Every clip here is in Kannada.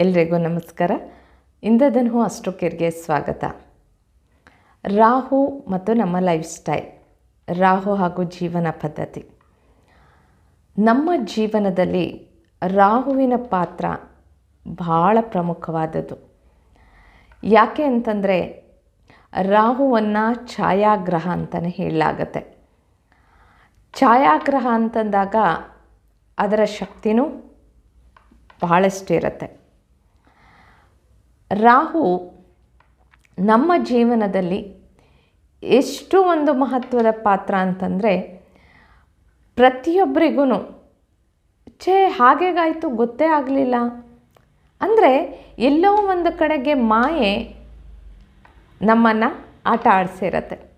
ಎಲ್ರಿಗೂ ನಮಸ್ಕಾರ. ಇಂದ್ರಧನು ಅಸ್ಟ್ರೋಕೇರ್ಗೆ ಸ್ವಾಗತ. ರಾಹು ಮತ್ತು ನಮ್ಮ ಲೈಫ್ ಸ್ಟೈಲ್ ರಾಹು ಹಾಗೂ ಜೀವನ ಪದ್ಧತಿ. ನಮ್ಮ ಜೀವನದಲ್ಲಿ ರಾಹುವಿನ ಪಾತ್ರ ಬಹಳ ಪ್ರಮುಖವಾದದ್ದು. ಯಾಕೆ ಅಂತಂದರೆ, ರಾಹುವನ್ನು ಛಾಯಾಗ್ರಹ ಅಂತಲೇ ಹೇಳಲಾಗತ್ತೆ. ಛಾಯಾಗ್ರಹ ಅಂತಂದಾಗ ಅದರ ಶಕ್ತಿನೂ ಬಹಳಷ್ಟು ಇರುತ್ತೆ. ರಾಹು ನಮ್ಮ ಜೀವನದಲ್ಲಿ ಎಷ್ಟು ಒಂದು ಮಹತ್ವದ ಪಾತ್ರ ಅಂತಂದರೆ ಪ್ರತಿಯೊಬ್ಬರಿಗೂ ಛೇ, ಹಾಗೇಗಾಯಿತು, ಗೊತ್ತೇ ಆಗಲಿಲ್ಲ. ಅಂದರೆ ಎಲ್ಲೋ ಒಂದು ಕಡೆಗೆ ಮಾಯೆ ನಮ್ಮನ್ನು ಆಟ ಆಡಿಸಿರತ್ತೆ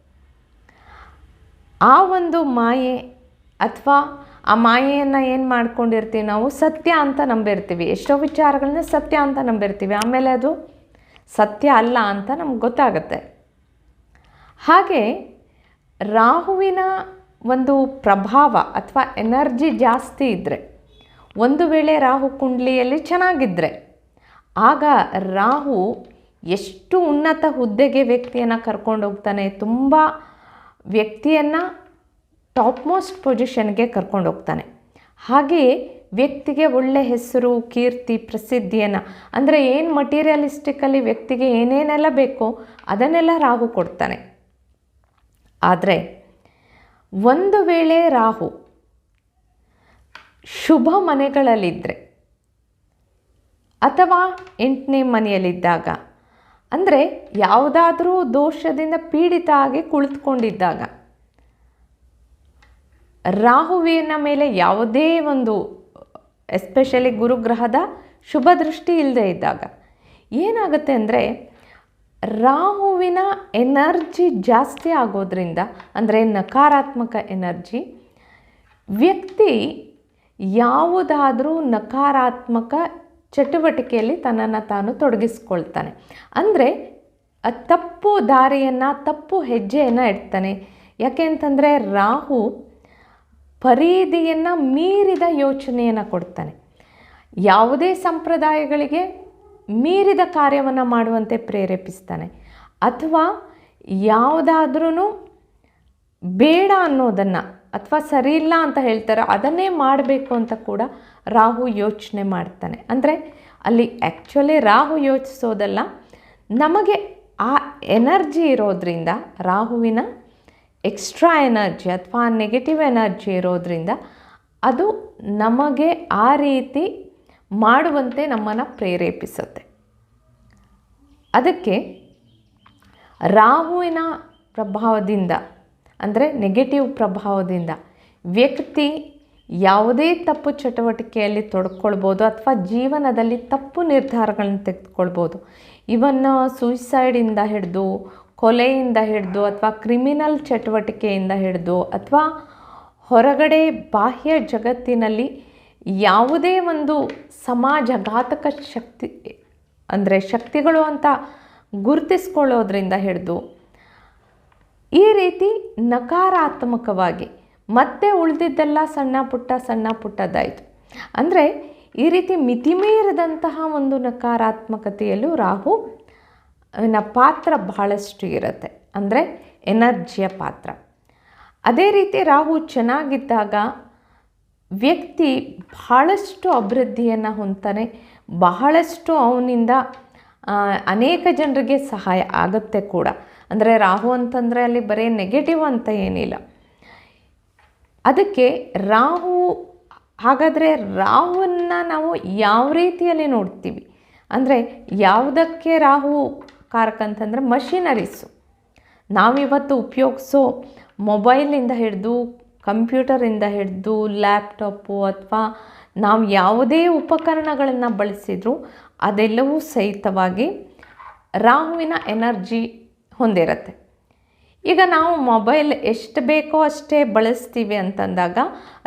ಆ ಒಂದು ಮಾಯೆ ಅಥವಾ ಆ ಮಾಯೆಯನ್ನು ಏನು ಮಾಡ್ಕೊಂಡಿರ್ತೀವಿ ನಾವು ಸತ್ಯ ಅಂತ ನಂಬಿರ್ತೀವಿ. ಎಷ್ಟೋ ವಿಚಾರಗಳನ್ನ ಸತ್ಯ ಅಂತ ನಂಬಿರ್ತೀವಿ. ಆಮೇಲೆ ಅದು ಸತ್ಯ ಅಲ್ಲ ಅಂತ ನಮ್ಗೆ ಗೊತ್ತಾಗುತ್ತೆ. ಹಾಗೆ ರಾಹುವಿನ ಒಂದು ಪ್ರಭಾವ ಅಥವಾ ಎನರ್ಜಿ ಜಾಸ್ತಿ ಇದ್ದರೆ ಒಂದು ವೇಳೆ ರಾಹು ಕುಂಡ್ಲಿಯಲ್ಲಿ ಚೆನ್ನಾಗಿದ್ದರೆ ಆಗ ರಾಹು ಎಷ್ಟು ಉನ್ನತ ಹುದ್ದೆಗೆ ವ್ಯಕ್ತಿಯನ್ನು ಕರ್ಕೊಂಡು ಹೋಗ್ತಾನೆ, ತುಂಬ ವ್ಯಕ್ತಿಯನ್ನು ಟಾಪ್ ಮೋಸ್ಟ್ ಪೊಸಿಷನ್ಗೆ ಕರ್ಕೊಂಡು ಹೋಗ್ತಾನೆ. ಹಾಗೆಯೇ ವ್ಯಕ್ತಿಗೆ ಒಳ್ಳೆ ಹೆಸರು, ಕೀರ್ತಿ, ಪ್ರಸಿದ್ಧಿಯನ್ನು, ಅಂದರೆ ಏನು ಮಟೀರಿಯಲಿಸ್ಟಿಕಲ್ಲಿ ವ್ಯಕ್ತಿಗೆ ಏನೇನೆಲ್ಲ ಬೇಕೋ ಅದನ್ನೆಲ್ಲ ರಾಹು ಕೊಡ್ತಾನೆ. ಆದರೆ ಒಂದು ವೇಳೆ ರಾಹು ಶುಭ ಮನೆಗಳಲ್ಲಿದ್ದರೆ ಅಥವಾ ಎಂಟನೇ ಮನೆಯಲ್ಲಿದ್ದಾಗ, ಅಂದರೆ ಯಾವುದಾದ್ರೂ ದೋಷದಿಂದ ಪೀಡಿತ ಆಗಿ ಕುಳಿತುಕೊಂಡಿದ್ದಾಗ ರಾಹುವಿನ ಮೇಲೆ ಯಾವುದೇ ಒಂದು ಎಸ್ಪೆಷಲಿ ಗುರುಗ್ರಹದ ಶುಭ ದೃಷ್ಟಿ ಇಲ್ಲದೆ ಇದ್ದಾಗ ಏನಾಗುತ್ತೆ ಅಂದರೆ ರಾಹುವಿನ ಎನರ್ಜಿ ಜಾಸ್ತಿ ಆಗೋದ್ರಿಂದ ಅಂದರೆ ನಕಾರಾತ್ಮಕ ಎನರ್ಜಿ, ವ್ಯಕ್ತಿ ಯಾವುದಾದರೂ ನಕಾರಾತ್ಮಕ ಚಟುವಟಿಕೆಯಲ್ಲಿ ತನ್ನನ್ನು ತಾನು ತೊಡಗಿಸ್ಕೊಳ್ತಾನೆ. ಅಂದರೆ ತಪ್ಪು ದಾರಿಯನ್ನು, ತಪ್ಪು ಹೆಜ್ಜೆಯನ್ನು ಇಡ್ತಾನೆ ಯಾಕೆ ಅಂತಂದರೆ ರಾಹು ಪರಿಧಿಯನ್ನು ಮೀರಿದ ಯೋಚನೆಯನ್ನು ಕೊಡ್ತಾನೆ. ಯಾವುದೇ ಸಂಪ್ರದಾಯಗಳಿಗೆ ಮೀರಿದ ಕಾರ್ಯವನ್ನು ಮಾಡುವಂತೆ ಪ್ರೇರೇಪಿಸ್ತಾನೆ. ಅಥವಾ ಯಾವುದಾದ್ರೂ ಬೇಡ ಅನ್ನೋದನ್ನು ಅಥವಾ ಸರಿಯಿಲ್ಲ ಅಂತ ಹೇಳ್ತಾರೋ, ಅದನ್ನೇ ಮಾಡಬೇಕು ಅಂತ ಕೂಡ ರಾಹು ಯೋಚನೆ ಮಾಡ್ತಾನೆ. ಅಂದರೆ ಅಲ್ಲಿ ಆ್ಯಕ್ಚುಲಿ ರಾಹು ಯೋಚಿಸೋದಲ್ಲ, ನಮಗೆ ಆ ಎನರ್ಜಿ ಇರೋದ್ರಿಂದ ರಾಹುವಿನ ಎಕ್ಸ್ಟ್ರಾ ಎನರ್ಜಿ ಅಥವಾ ನೆಗೆಟಿವ್ ಎನರ್ಜಿ ಇರೋದ್ರಿಂದ ಅದು ನಮಗೆ ಆ ರೀತಿ ಮಾಡುವಂತೆ ನಮ್ಮನ್ನು ಪ್ರೇರೇಪಿಸುತ್ತೆ. ಅದಕ್ಕೆ ರಾಹುವಿನ ಪ್ರಭಾವದಿಂದ ಅಂದರೆ ನೆಗೆಟಿವ್ ಪ್ರಭಾವದಿಂದ ವ್ಯಕ್ತಿ ಯಾವುದೇ ತಪ್ಪು ಚಟುವಟಿಕೆಯಲ್ಲಿ ತೊಡ್ಕೊಳ್ಬೋದು ಅಥವಾ ಜೀವನದಲ್ಲಿ ತಪ್ಪು ನಿರ್ಧಾರಗಳನ್ನು ತೆಗೆದುಕೊಳ್ಬೋದು. ಇವನ್ನು ಸೂಯಿಸೈಡಿಂದ ಹಿಡಿದು ಕೊಲೆಯಿಂದ ಹಿಡಿದು ಅಥವಾ ಕ್ರಿಮಿನಲ್ ಚಟುವಟಿಕೆಯಿಂದ ಹಿಡಿದು ಅಥವಾ ಹೊರಗಡೆ ಬಾಹ್ಯ ಜಗತ್ತಿನಲ್ಲಿ ಯಾವುದೇ ಒಂದು ಸಮಾಜಘಾತಕ ಶಕ್ತಿ, ಅಂದರೆ ಶಕ್ತಿಗಳು ಅಂತ ಗುರುತಿಸ್ಕೊಳ್ಳೋದ್ರಿಂದ ಹಿಡಿದು ಈ ರೀತಿ ನಕಾರಾತ್ಮಕವಾಗಿ ಮತ್ತೆ ಉಳಿದಿದ್ದೆಲ್ಲ ಸಣ್ಣ ಪುಟ್ಟ, ಸಣ್ಣ ಪುಟ್ಟದಾಯಿತು. ಅಂದರೆ ಈ ರೀತಿ ಮಿತಿಮೀರಿದಂತಹ ಒಂದು ನಕಾರಾತ್ಮಕತೆಯಲ್ಲೂ ರಾಹು ನ ಪಾತ್ರ ಬಹಳಷ್ಟು ಇರುತ್ತೆ. ಅಂದರೆ ಎನರ್ಜಿಯ ಪಾತ್ರ. ಅದೇ ರೀತಿ ರಾಹು ಚೆನ್ನಾಗಿದ್ದಾಗ ವ್ಯಕ್ತಿ ಬಹಳಷ್ಟು ಅಭಿವೃದ್ಧಿಯನ್ನು ಹೊಂದ್ತಾನೆ. ಬಹಳಷ್ಟು ಅವನಿಂದ ಅನೇಕ ಜನರಿಗೆ ಸಹಾಯ ಆಗುತ್ತೆ ಕೂಡ. ಅಂದರೆ ರಾಹು ಅಂತಂದರೆ ಅಲ್ಲಿ ಬರೀ ನೆಗೆಟಿವ್ ಅಂತ ಏನಿಲ್ಲ. ಅದಕ್ಕೆ ರಾಹು, ಹಾಗಾದರೆ ರಾಹುವನ್ನು ನಾವು ಯಾವ ರೀತಿಯಲ್ಲಿ ನೋಡ್ತೀವಿ? ಅಂದರೆ ಯಾವುದಕ್ಕೆ ರಾಹು ಕಾರಕ ಅಂತಂದರೆ ಮಷಿನರೀಸು ನಾವಿವತ್ತು ಉಪಯೋಗಿಸೋ ಮೊಬೈಲಿಂದ ಹಿಡಿದು, ಕಂಪ್ಯೂಟರಿಂದ ಹಿಡಿದು ಲ್ಯಾಪ್ಟಾಪು ಅಥವಾ ನಾವು ಯಾವುದೇ ಉಪಕರಣಗಳನ್ನು ಬಳಸಿದರೂ ಅದೆಲ್ಲವೂ ಸಹಿತವಾಗಿ ರಾಹುವಿನ ಎನರ್ಜಿ ಹೊಂದಿರುತ್ತೆ. ಈಗ ನಾವು ಮೊಬೈಲ್ ಎಷ್ಟು ಬೇಕೋ ಅಷ್ಟೇ ಬಳಸ್ತೀವಿ ಅಂತಂದಾಗ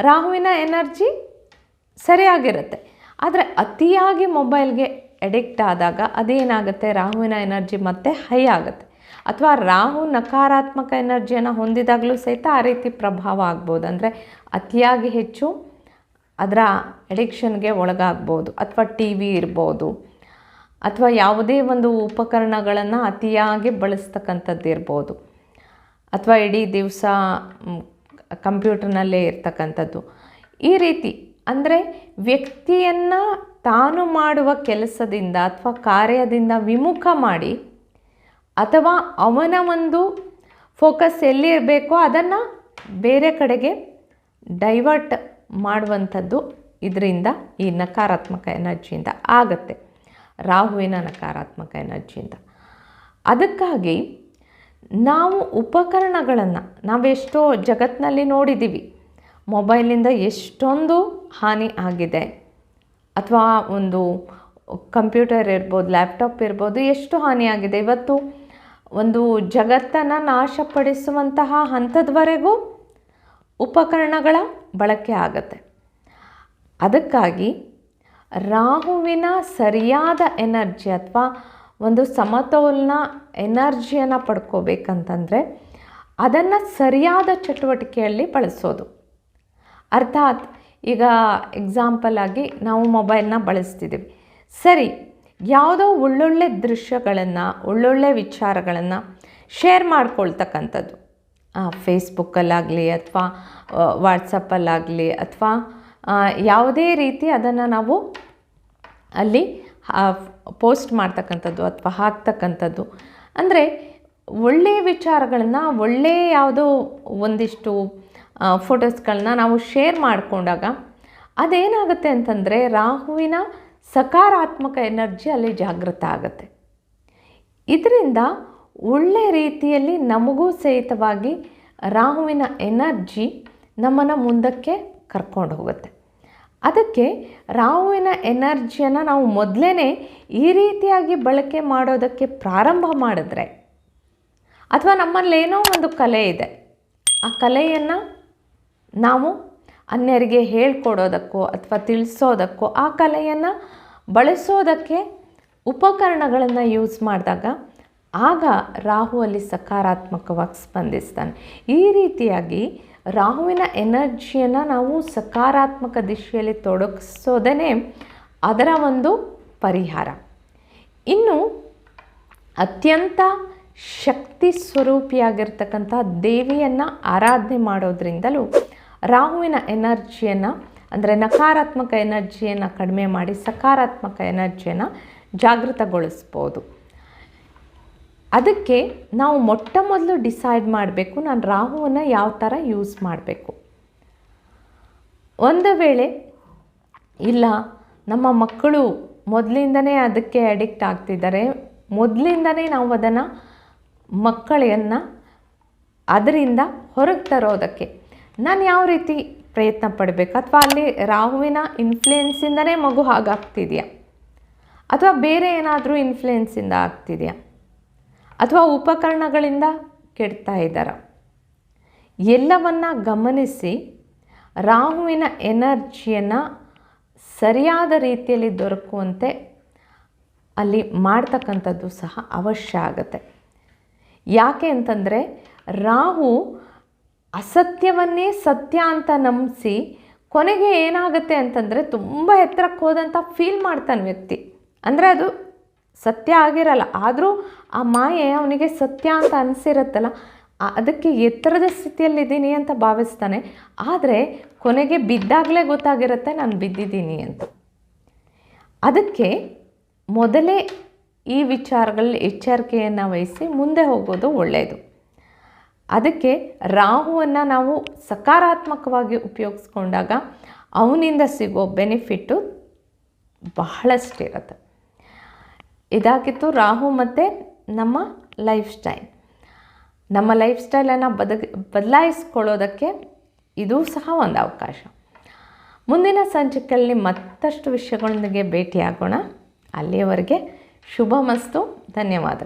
ರಾಹುವಿನ ಎನರ್ಜಿ ಸರಿಯಾಗಿರುತ್ತೆ. ಆದರೆ ಅತಿಯಾಗಿ ಮೊಬೈಲ್ಗೆ ಅಡಿಕ್ಟ್ ಆದಾಗ ಅದೇನಾಗುತ್ತೆ? ರಾಹುವಿನ ಎನರ್ಜಿ ಮತ್ತೆ ಹೈ ಆಗುತ್ತೆ. ಅಥವಾ ರಾಹು ನಕಾರಾತ್ಮಕ ಎನರ್ಜಿಯನ್ನು ಹೊಂದಿದಾಗಲೂ ಸಹಿತ ಆ ರೀತಿ ಪ್ರಭಾವ ಆಗ್ಬೋದು. ಅಂದರೆ ಅತಿಯಾಗಿ ಹೆಚ್ಚು ಅದರ ಎಡಿಕ್ಷನ್ಗೆ ಒಳಗಾಗ್ಬೋದು. ಅಥವಾ ಟಿ ವಿ ಇರ್ಬೋದು. ಅಥವಾ ಯಾವುದೇ ಒಂದು ಉಪಕರಣಗಳನ್ನು ಅತಿಯಾಗಿ ಬಳಸ್ತಕ್ಕಂಥದ್ದು ಇರ್ಬೋದು. ಅಥವಾ ಇಡೀ ದಿವಸ ಕಂಪ್ಯೂಟರ್ನಲ್ಲೇ ಇರ್ತಕ್ಕಂಥದ್ದು. ಈ ರೀತಿ ಅಂದರೆ ವ್ಯಕ್ತಿಯನ್ನು ತಾನು ಮಾಡುವ ಕೆಲಸದಿಂದ ಅಥವಾ ಕಾರ್ಯದಿಂದ ವಿಮುಖ ಮಾಡಿ ಅಥವಾ ಅವನ ಒಂದು ಫೋಕಸ್ ಎಲ್ಲಿರಬೇಕೋ ಅದನ್ನು ಬೇರೆ ಕಡೆಗೆ ಡೈವರ್ಟ್ ಮಾಡುವಂಥದ್ದು ಇದರಿಂದ ಈ ನಕಾರಾತ್ಮಕ ಎನರ್ಜಿಯಿಂದ ಆಗುತ್ತೆ. ರಾಹುವಿನ ನಕಾರಾತ್ಮಕ ಎನರ್ಜಿಯಿಂದ. ಅದಕ್ಕಾಗಿ ನಾವು ಉಪಕರಣಗಳನ್ನು ನಾವೆಷ್ಟೋ ಜಗತ್ತಿನಲ್ಲಿ ನೋಡಿದ್ದೀವಿ. ಮೊಬೈಲಿಂದ ಎಷ್ಟೊಂದು ಹಾನಿ ಆಗಿದೆ. ಅಥವಾ ಒಂದು ಕಂಪ್ಯೂಟರ್ ಇರ್ಬೋದು, ಲ್ಯಾಪ್ಟಾಪ್ ಇರ್ಬೋದು, ಎಷ್ಟು ಹಾನಿಯಾಗಿದೆ? ಇವತ್ತು ಒಂದು ಜಗತ್ತನ್ನು ನಾಶಪಡಿಸುವಂತಹ ಹಂತದವರೆಗೂ ಉಪಕರಣಗಳ ಬಳಕೆ ಆಗುತ್ತೆ. ಅದಕ್ಕಾಗಿ ರಾಹುವಿನ ಸರಿಯಾದ ಎನರ್ಜಿ ಅಥವಾ ಒಂದು ಸಮತೋಲನ ಎನರ್ಜಿಯನ್ನು ಪಡ್ಕೋಬೇಕಂತಂದರೆ ಅದನ್ನು ಸರಿಯಾದ ಚಟುವಟಿಕೆಯಲ್ಲಿ ಬಳಸೋದು. ಅರ್ಥಾತ್ ಈಗ ಎಕ್ಸಾಂಪಲ್ ಆಗಿ ನಾವು ಮೊಬೈಲ್ನ ಬಳಸ್ತಿದ್ದೀವಿ ಸರಿ, ಯಾವುದೋ ಒಳ್ಳೊಳ್ಳೆ ದೃಶ್ಯಗಳನ್ನು, ಒಳ್ಳೊಳ್ಳೆ ವಿಚಾರಗಳನ್ನು ಶೇರ್ ಮಾಡ್ಕೊಳ್ತಕ್ಕಂಥದ್ದು. ಫೇಸ್ಬುಕ್ಕಲ್ಲಾಗಲಿ ಅಥವಾ ವಾಟ್ಸಪ್ಪಲ್ಲಾಗಲಿ ಅಥವಾ ಯಾವುದೇ ರೀತಿ ಅದನ್ನು ನಾವು ಅಲ್ಲಿ ಪೋಸ್ಟ್ ಮಾಡ್ತಕ್ಕಂಥದ್ದು ಅಥವಾ ಹಾಕ್ತಕ್ಕಂಥದ್ದು. ಅಂದರೆ ಒಳ್ಳೆಯ ವಿಚಾರಗಳನ್ನು ಒಳ್ಳೆಯ ಯಾವುದೋ ಒಂದಿಷ್ಟು ಫೋಟೋಸ್ಗಳನ್ನ ನಾವು ಶೇರ್ ಮಾಡಿಕೊಂಡಾಗ ಅದೇನಾಗುತ್ತೆ ಅಂತಂದರೆ ರಾಹುವಿನ ಸಕಾರಾತ್ಮಕ ಎನರ್ಜಿ ಅಲ್ಲಿ ಜಾಗೃತ ಆಗುತ್ತೆ. ಇದರಿಂದ ಒಳ್ಳೆ ರೀತಿಯಲ್ಲಿ ನಮಗೂ ಸಹಿತವಾಗಿ ರಾಹುವಿನ ಎನರ್ಜಿ ನಮ್ಮನ್ನು ಮುಂದಕ್ಕೆ ಕರ್ಕೊಂಡು ಹೋಗುತ್ತೆ. ಅದಕ್ಕೆ ರಾಹುವಿನ ಎನರ್ಜಿಯನ್ನು ನಾವು ಮೊದಲೇ ಈ ರೀತಿಯಾಗಿ ಬಳಕೆ ಮಾಡೋದಕ್ಕೆ ಪ್ರಾರಂಭ ಮಾಡಿದ್ರೆ ಅಥವಾ ನಮ್ಮಲ್ಲೇನೋ ಒಂದು ಕಲೆ ಇದೆ. ಆ ಕಲೆಯನ್ನು ನಾವು ಅನ್ಯರಿಗೆ ಹೇಳ್ಕೊಡೋದಕ್ಕೋ ಅಥವಾ ತಿಳಿಸೋದಕ್ಕೋ ಆ ಕಲೆಯನ್ನು ಬಳಸೋದಕ್ಕೆ ಉಪಕರಣಗಳನ್ನು ಯೂಸ್ ಮಾಡಿದಾಗ ಆಗ ರಾಹು ಅಲ್ಲಿ ಸಕಾರಾತ್ಮಕವಾಗಿ ಸ್ಪಂದಿಸ್ತಾನೆ. ಈ ರೀತಿಯಾಗಿ ರಾಹುವಿನ ಎನರ್ಜಿಯನ್ನು ನಾವು ಸಕಾರಾತ್ಮಕ ದಿಶೆಯಲ್ಲಿ ತೊಡಗಿಸೋದೇ ಅದರ ಒಂದು ಪರಿಹಾರ. ಇನ್ನು ಅತ್ಯಂತ ಶಕ್ತಿ ಸ್ವರೂಪಿಯಾಗಿರ್ತಕ್ಕಂಥ ದೇವಿಯನ್ನು ಆರಾಧನೆ ಮಾಡೋದ್ರಿಂದಲೂ ರಾಹುವಿನ ಎನರ್ಜಿಯನ್ನು, ಅಂದರೆ ನಕಾರಾತ್ಮಕ ಎನರ್ಜಿಯನ್ನು ಕಡಿಮೆ ಮಾಡಿ ಸಕಾರಾತ್ಮಕ ಎನರ್ಜಿಯನ್ನು ಜಾಗೃತಗೊಳಿಸ್ಬೋದು. ಅದಕ್ಕೆ ನಾವು ಮೊಟ್ಟ ಮೊದಲು ಡಿಸೈಡ್ ಮಾಡಬೇಕು ನಾನು ರಾಹುವನ್ನು ಯಾವ ಥರ ಯೂಸ್ ಮಾಡಬೇಕು. ಒಂದು ವೇಳೆ ಇಲ್ಲ, ನಮ್ಮ ಮಕ್ಕಳು ಮೊದಲಿಂದನೇ ಅದಕ್ಕೆ ಅಡಿಕ್ಟ್ ಆಗ್ತಿದ್ದಾರೆ, ಮೊದಲಿಂದನೇ ನಾವು ಅದನ್ನು ಮಕ್ಕಳನ್ನು ಅದರಿಂದ ಹೊರಗೆ ತರೋದಕ್ಕೆ ನಾನು ಯಾವ ರೀತಿ ಪ್ರಯತ್ನ ಪಡಬೇಕು? ಅಥವಾ ಅಲ್ಲಿ ರಾಹುವಿನ ಇನ್ಫ್ಲುಯೆನ್ಸಿಂದನೇ ಮಗು ಹಾಗಾಗ್ತಿದೆಯಾ? ಅಥವಾ ಬೇರೆ ಏನಾದರೂ ಇನ್ಫ್ಲುಯೆನ್ಸಿಂದ ಆಗ್ತಿದೆಯಾ? ಅಥವಾ ಉಪಕರಣಗಳಿಂದ ಕೆಡ್ತಾ ಇದ್ದಾರ? ಎಲ್ಲವನ್ನ ಗಮನಿಸಿ ರಾಹುವಿನ ಎನರ್ಜಿಯನ್ನು ಸರಿಯಾದ ರೀತಿಯಲ್ಲಿ ದೊರಕುವಂತೆ ಅಲ್ಲಿ ಮಾಡ್ತಕ್ಕಂಥದ್ದು ಸಹ ಅವಶ್ಯ ಆಗುತ್ತೆ. ಯಾಕೆ ಅಂತಂದರೆ ರಾಹು ಅಸತ್ಯವನ್ನೇ ಸತ್ಯ ಅಂತ ನಂಬಿಸಿ ಕೊನೆಗೆ ಏನಾಗುತ್ತೆ ಅಂತಂದರೆ ತುಂಬ ಎತ್ತರಕ್ಕೆ ಹೋದಂಥ ಫೀಲ್ ಮಾಡ್ತಾನೆ ವ್ಯಕ್ತಿ. ಅಂದರೆ ಅದು ಸತ್ಯ ಆಗಿರಲ್ಲ, ಆದರೂ ಆ ಮಾಯೆ ಅವನಿಗೆ ಸತ್ಯ ಅಂತ ಅನಿಸಿರುತ್ತಲ್ಲ ಅದಕ್ಕೆ ಎತ್ತರದ ಸ್ಥಿತಿಯಲ್ಲಿದ್ದೀನಿ ಅಂತ ಭಾವಿಸ್ತಾನೆ. ಆದರೆ ಕೊನೆಗೆ ಬಿದ್ದಾಗಲೇ ಗೊತ್ತಾಗಿರುತ್ತೆ, ನಾನು ಬಿದ್ದಿದ್ದೀನಿ ಅಂತ. ಅದಕ್ಕೆ ಮೊದಲೇ ಈ ವಿಚಾರಗಳಲ್ಲಿ ಎಚ್ಚರಿಕೆಯನ್ನು ವಹಿಸಿ ಮುಂದೆ ಹೋಗೋದು ಒಳ್ಳೆಯದು ಅದಕ್ಕೆ ರಾಹುವನ್ನು ನಾವು ಸಕಾರಾತ್ಮಕವಾಗಿ ಉಪಯೋಗಿಸ್ಕೊಂಡಾಗ ಅವನಿಂದ ಸಿಗೋ ಬೆನಿಫಿಟ್ಟು ಬಹಳಷ್ಟಿರುತ್ತೆ ಇದಾಗಿತ್ತು ರಾಹು ಮತ್ತು ನಮ್ಮ ಲೈಫ್ ಸ್ಟೈಲ್. ನಮ್ಮ ಲೈಫ್ ಸ್ಟೈಲನ್ನು ಬದ ಬದಲಾಯಿಸ್ಕೊಳ್ಳೋದಕ್ಕೆ ಇದು ಸಹ ಒಂದು ಅವಕಾಶ. ಮುಂದಿನ ಸಂಚಿಕೆಯಲ್ಲಿ ಮತ್ತಷ್ಟು ವಿಷಯಗಳೊಂದಿಗೆ ಭೇಟಿಯಾಗೋಣ. ಅಲ್ಲಿಯವರೆಗೆ ಶುಭ ಮಸ್ತು ಧನ್ಯವಾದಗಳು.